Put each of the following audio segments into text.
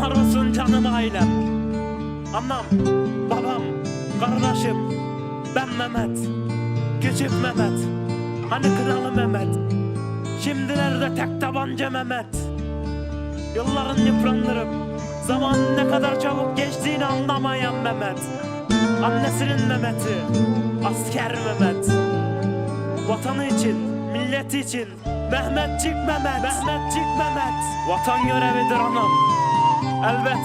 Selamlar olsun canım ailem. Anam, babam, kardeşim. Ben Mehmet. Küçük Mehmet. Hani kralı Mehmet. Şimdilerde tek tabanca Mehmet. Yılların yıprandırıp zaman ne kadar çabuk geçtiğini anlamayan Mehmet. Annesinin Mehmet'i. Asker Mehmet. Vatanı için, milleti için Mehmetçik Mehmet, Mehmetçik Mehmet Vatan görevidir anam Elbet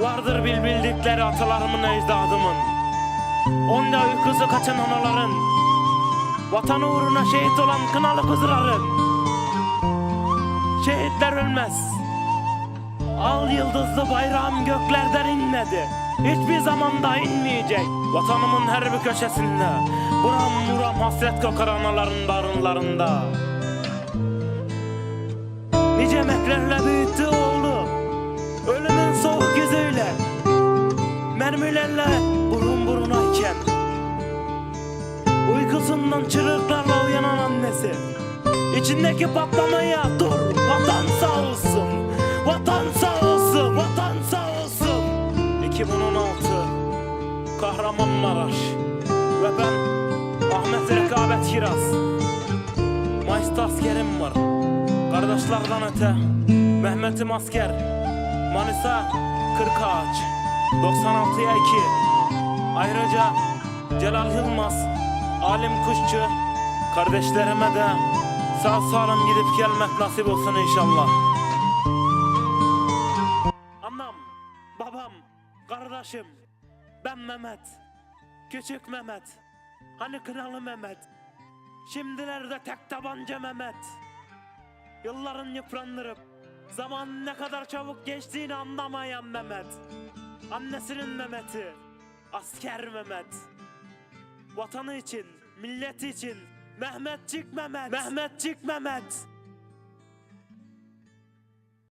vardır bil bildikleri atalarımın ecdadımın. Onda uykusu kaçan anaların Vatan uğruna şehit olan kınalı kızların. Şehitler ölmez. Al yıldızlı bayrağım göklerden inmedi. Hiçbir zaman da inmeyecek. Vatanımın her bir köşesinde Buram buram hasret kokar anaların barınlarında. Nice emeklerle büyüttü oğlu Ölümün soğuk yüzüyle Mermilerle burun buruna iken Uykusundan çığlıklarla uyanan annesi İçindeki patlamaya dur Vatan sağ olsun Vatan sağ olsun Vatan sağ olsun. 2016 Kahramanmaraş Ve ben Ahmet Rekabet Kiraz. Mayıs'ta askerim var. Kardeşlerden öte Mehmet'im asker Manisa Kırkağaç 96'ya 2 Ayrıca Celal Yılmaz Alim Kuşçu. Kardeşlerime de Sağ salim gidip gelmek nasip olsun inşallah. Anam, babam, kardeşim. Ben Mehmet Küçük Mehmet. Hani kralı Mehmet? Şimdilerde tek tabanca Mehmet. Yılların yıprandırıp Zaman ne kadar çabuk geçtiğini anlamayan Mehmet. Annesinin Mehmet'i Asker Mehmet. Vatanı için, milleti için Mehmetçik Mehmet. Mehmetçik Mehmet